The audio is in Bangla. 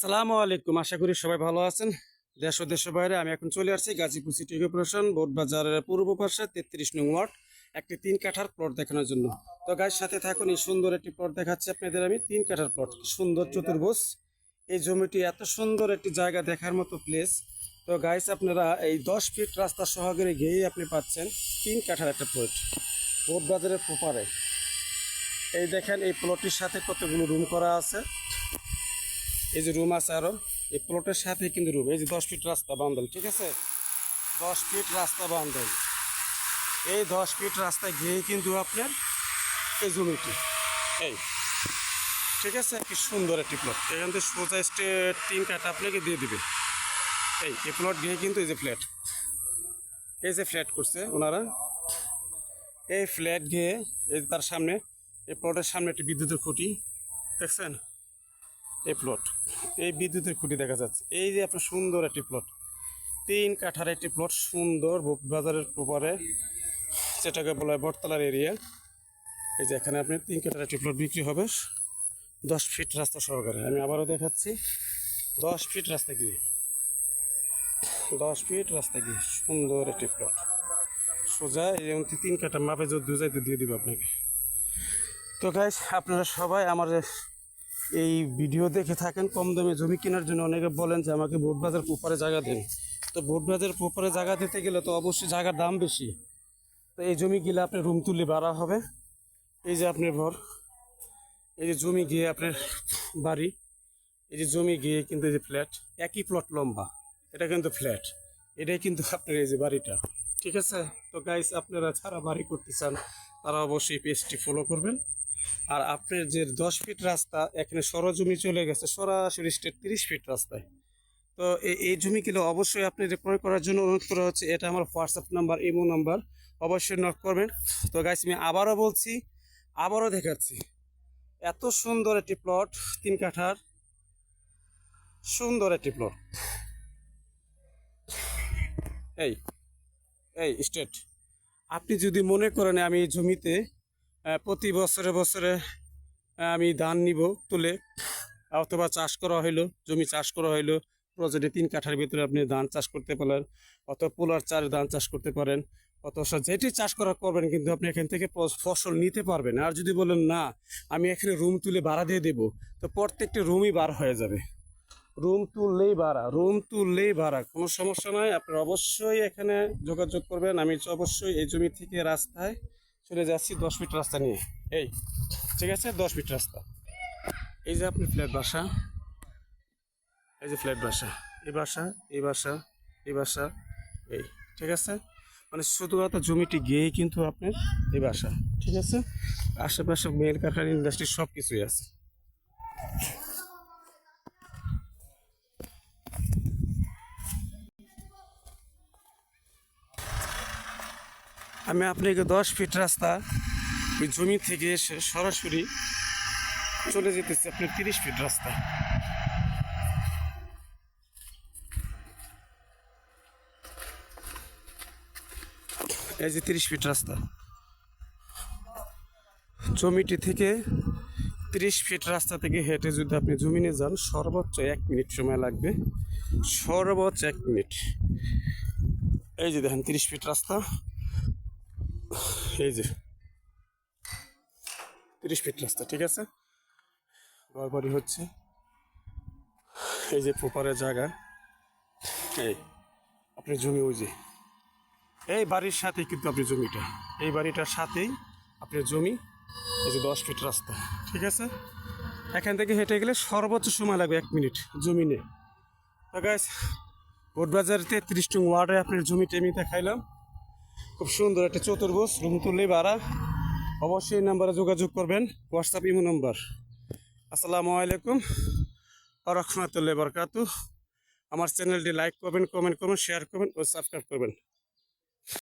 আসসালামু আলাইকুম। আশা করি সবাই ভালো আছেন। দেশ ও দেশের বাইরে আমি এখন চলে আসছি গাজীপুর সিটি কর্পোরেশন বোট বাজারের পূর্ব পাশে তেত্রিশ নং ওয়ার্ড, একটি তিন কাঠার প্লট দেখানোর জন্য। তো গাইর সাথে থাকুন, এই সুন্দর একটি প্লট দেখাচ্ছি আপনাদের আমি। তিন কাঠার প্লট সুন্দর চতুর্ভুজ। এই জমিটি এত সুন্দর একটি জায়গা দেখার মতো প্লেস তো গাইস আপনারা এই দশ ফিট রাস্তা সহকারে গিয়েই আপনি পাচ্ছেন তিন কাঠার একটা প্লট বোট বাজারের প্রপারে। এই দেখেন, এই প্লটটির সাথে কতগুলো রুম করা আছে। এই যে রুম আছে আরও, এই প্লটের সাথে কিন্তু রুম, এই যে দশ ফিট রাস্তা বান্ধল ঠিক আছে? দশ ফিট রাস্তা বান্ধল এই দশ ফিট রাস্তায় গিয়ে কিন্তু আপনার এই জমিটি। এই, ঠিক আছে? কি সুন্দর একটি প্লট এখান থেকে সোজা স্টেট তিন কাটা আপনাকে দিয়ে দিবে। এই এই প্লট গিয়ে কিন্তু এই যে ফ্ল্যাট এই যে ফ্ল্যাট করছে ওনারা। এই ফ্ল্যাট গিয়ে এই তার সামনে, এই প্লটের সামনে একটি বিদ্যুতের খুঁটি, দেখছেন? এই প্লট এই বিদ্যুতের খুঁটি দেখা যাচ্ছে। এই যে আপনার সুন্দর একটি প্লট তিন কাঠার একটি প্লট সুন্দর বাজারের প্রপারে যেটাকে বলা হয় বটতলার এরিয়া এই যে এখানে আপনি তিন কাঠার একটি প্লট বিক্রি হবে, দশ ফিট রাস্তা সহকারে। আমি আবারও দেখাচ্ছি, দশ ফিট রাস্তা গিয়ে, দশ ফিট রাস্তা গিয়ে সুন্দর একটি প্লট সোজা এবং তিন কাঠা মাপে যদি দুজাইতে দিয়ে দিব আপনাকে। তো গাইস আপনারা সবাই আমার এই ভিডিও দেখে থাকেন, কম দামে জমি কেনার জন্য অনেকে বলেন যে আমাকে বাজার পোপারে জায়গা দেন। তো বাজার পোপারে জায়গা দিতে গেলে তো অবশ্যই জায়গার দাম বেশি। তো এই জমি গেলে আপনার রুম তুলে বাড়া হবে। এই যে আপনার ঘর, এই যে জমি গিয়ে আপনার বাড়ি, এই যে জমি গিয়ে কিন্তু এই যে ফ্ল্যাট একই প্লট লম্বা। এটা কিন্তু ফ্ল্যাট এটাই কিন্তু আপনার এই যে বাড়িটা। ঠিক আছে? তো গাইস আপনারা যারা বাড়ি করতে চান, তারা অবশ্যই পেজটি ফলো করবেন। আর আপনার যে দশ ফিট রাস্তা, এখানে সরজমি চলে গেছে, সরাসরি স্টেট তিরিশ ফিট রাস্তায়। তো এই এই জমি কিলো অবশ্যই আপনি ক্রয় করার জন্য অনুরোধ করা হচ্ছে, এটা আমার হোয়াটসঅ্যাপ নাম্বার ইমো নাম্বার অবশ্যই নক করবেন। তো গাইস আমি আবারও বলছি, আবারও দেখাচ্ছি। এত সুন্দর একটি প্লট তিন কাঠার। সুন্দর একটি প্লট এই এই স্টেট আপনি যদি মনে করেন আমি এই জমিতে প্রতি বছরে বছরে আমি ধান নিব, তুলে, অথবা চাষ করা হইল, জমি চাষ করা হইল প্রজেক্টে তিন কাঠার ভিতরে আপনি ধান চাষ করতে পারেন, অথবা পোলার চার ধান চাষ করতে পারেন, অথবা যেটি চাষ করা করবেন, কিন্তু আপনি এখান থেকে ফসল নিতে পারবেন আর যদি বলেন, না, আমি এখানে রুম তুলে ভাড়া দিয়ে দেবো, তো প্রত্যেকটি রুমই বার হয়ে যাবে। রুম তুললেই ভাড়া। রুম তুললেই ভাড়া, কোনো সমস্যা নয় আপনারা অবশ্যই এখানে যোগাযোগ করবেন। আমি অবশ্যই এই জমি থেকে রাস্তায় চলে যাচ্ছি দশ ফিট রাস্তা নিয়ে। এই, ঠিক আছে? দশ ফিট রাস্তা। এই যে আপনি ফ্ল্যাট বাসা। এই যে ফ্ল্যাট বাসা। এই বাসা এই বাসা এই বাসা, এই, ঠিক আছে? মানে শুধুমাত্র জমিটি গিয়েই কিন্তু আপনার এই বাসা, ঠিক আছে? আশেপাশে মেল কারখানা ইন্ডাস্ট্রি সব কিছুই আছে। আমি আপনাকে দশ ফিট রাস্তা, ওই জমি থেকে এসে সরাসরি চলে যেতেছি আপনার তিরিশ ফিট রাস্তা। এই যে তিরিশ ফিট রাস্তা। জমিটি থেকে তিরিশ ফিট রাস্তা থেকে হেঁটে যদি আপনি জমিনে যান, সর্বোচ্চ এক মিনিট সময় লাগবে। সর্বোচ্চ এক মিনিট। এই যে দেখেন তিরিশ ফিট রাস্তা। এই যে তিরিশ ফিট রাস্তা, ঠিক আছে? বাড়ি হচ্ছে এই যে প্রপারের জায়গা। এই, আপনি জমি ওই যে। এই বাড়ির সাথেই কিন্তু আপনি জমিটা। এই বাড়িটার সাথেই আপনার জমি, এই যে দশ ফিট রাস্তা, ঠিক আছে? এখান থেকে হেঁটে গেলে সর্বোচ্চ সময় লাগবে এক মিনিট জমিনে তো গাইস বোটবাজার তেত্রিশ টং ওয়ার্ডে আপনার জমি টেমি দেখাইলাম। খুব সুন্দর একটা চতুর্ভুজ রুম তুললেই ভাড়া। অবশ্যই এই নাম্বারে যোগাযোগ করবেন হোয়াটসঅ্যাপ ইমো নাম্বার। আসসালামু আলাইকুম। রহমতুল্লাহ বরকাতু আমার চ্যানেলটি লাইক করবেন কমেন্ট করবেন শেয়ার করবেন ও সাবস্ক্রাইব করবেন।